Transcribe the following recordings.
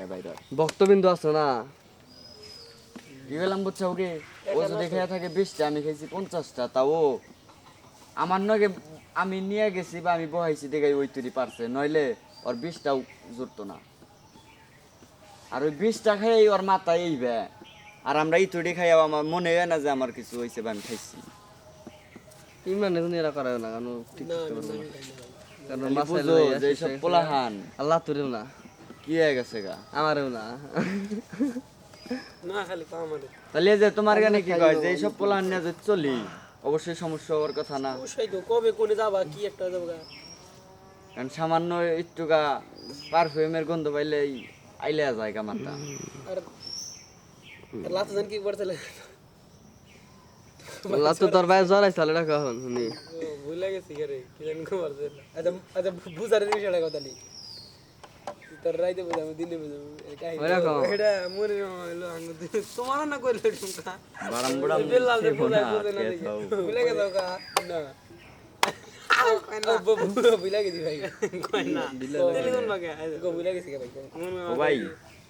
কে বাইরে? ভক্তবিন্দু আছে না? কি গেলাম বুঝছ কি ও যদি খেয়ে থাকে বিশটা আমি খেয়েছি পঞ্চাশটা তাও আমার নগে আমি নিয়ে গেছি বা আমি বহাইছি দেখে ওই তুরি পারছে নইলে ওর বিষটাও জুড়তো না। আর ওই বিষটা খেয়ে ওর মাথায় এইবে আর আমরা এই তুড়ি খাই আমার মনে হয় না যে আমার কিছু হয়েছে বা আমি খাইছি। ইমান এখন এরা করে না কারণ ঠিক কারণ। পোলাহান। আল্লাহ তোরেও না। কি হয়ে গেছে গা। আমারেও না। না খালি পা তাহলে যে তোমার গানে কি কয় যে এইসব পোলাহান নিয়ে যে চলি অবশ্যই সমস্যা হওয়ার কথা না। অবশ্যই তো কবে কোনে যাবা কি একটা যাবা কারণ সামান্য একটুকা পারফিউমের গন্ধ পাইলে আইলে যায় মাথা। আর লাতে জান কি করতেলে আল্লাহ তো তোর ভাই জ্বর আইসাল এটা কখন শুনি। ভুলে গেছি রে কি জানি কি করতে আচ্ছা আচ্ছা বুঝারে বিষয়টা কথা নি তোর রাইতে বুঝাবো দিনে বুঝাবো ওইরকম। এটা মনে হলো আঙ্গ তোমার না কইলে টুকা বারাম বুড়াম বেলাল রে দেবো না, না। ভুলে গেছো কা না। ভুলে গেছি ভাই। কই না দিলে কোন বাকে গো ভুলে গেছি ভাই ও ভাই।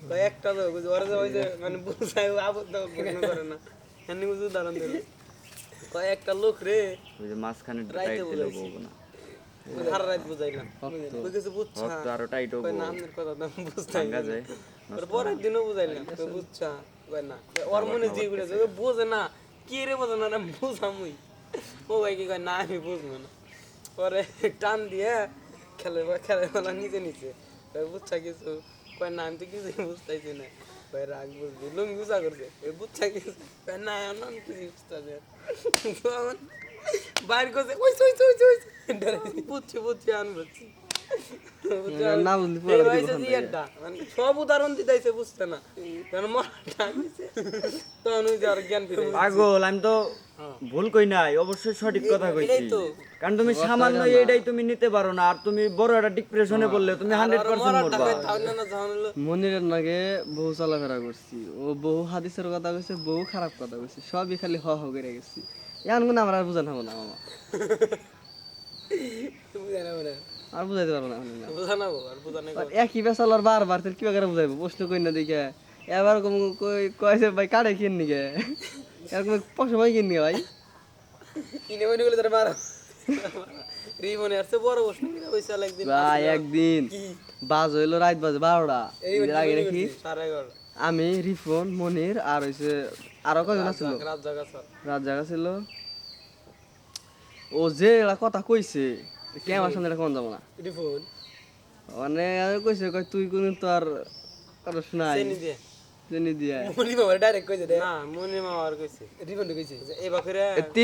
ভাই একটা তো ওরা যে ওই যে মানে বুঝাই আবদ্ধ ঘটনা করে না। এমনি বুঝু দাঁড়ান দিল। কয় একটা লোক রে মাঝখানে দিলে না সারা রাত বুঝাইলাম কিছু বুঝছা আরও টাইট হব কয় কথা বুঝতাই ভাঙ্গা পরের দিনও বুঝাইলাম কই বুঝছা? কয় না। ওর মনে ঘুরেছে বোঝে না কি রে বোঝে না বুঝামুই। ও ভাই কি কয় না আমি বুঝব না। পরে টান দিয়ে খেলে খেলে বলা নিচে নিচে বুঝছা কিছু? কয় না আমি তো কিছুই বুঝতেছি না। কয় রাগ বুঝবি লুঙ্গি বুঝা করছে। বুঝছা কিছু? কয় না আমি আমি কিছু বুঝতেছি। বাইর করছে ওই ওই ওই ওই বুঝছি বুঝছি আমি বুঝছি না বুঝলি এই পরে হয়েছে যে একটা, মানে সব উদাহরণ দিতেছে বুঝতে না? কারণ মরাটা তখন ওই যে আর জ্ঞান পাগল আমি তো ভুল কই নাই অবশ্যই সঠিক কথা কইছি। এটাই কারণ তুমি সামান্য এইটাই তুমি নিতে পারো না আর তুমি বড় একটা ডিপ্রেশনে পড়লে তুমি হান্ড্রেড আর পার্সেন্ট মরাটা মরবা। হয় মনিরের নাগে বহু চলাফেরা করছি। ও বহু হাদিসের কথা কইছে বহু খারাপ কথা কইছে সবই খালি হ হ করে গেছি। এখন কোনো আমরা আর বুঝান হব না মামা। আর বুঝাইতে পারব না একই বেসাল আর বারবার তোর কি করে বুঝাইবো? প্রশ্ন কই না দিকে এবার কই কইছে ভাই কাড়ে কিন নিকে এরকম পশমাই কিন নিকে ভাই? কিনে মনে করলে তারা মারা। রিমনে আসছে বড় প্রশ্ন কিনা পয়সা লাগবে ভাই একদিন। বাজ হইল রাত বাজে বারোটা। আগে নাকি আমি রিফন মনির আর হইছে আরও কয়জন আছিল? রাত জাগা জায়গা ছিল ও যে এরা কথা কইছে কে আমার সামনে এটা কোন যাব না? মানে কইছে কই তুই কোন তো আর কারও শোনাই জেনে দিয়া। মনি বাবা ডাইরেক্ট কইছে না মনি মামা আর কইছে। রিফোন কইছে এই বাপরে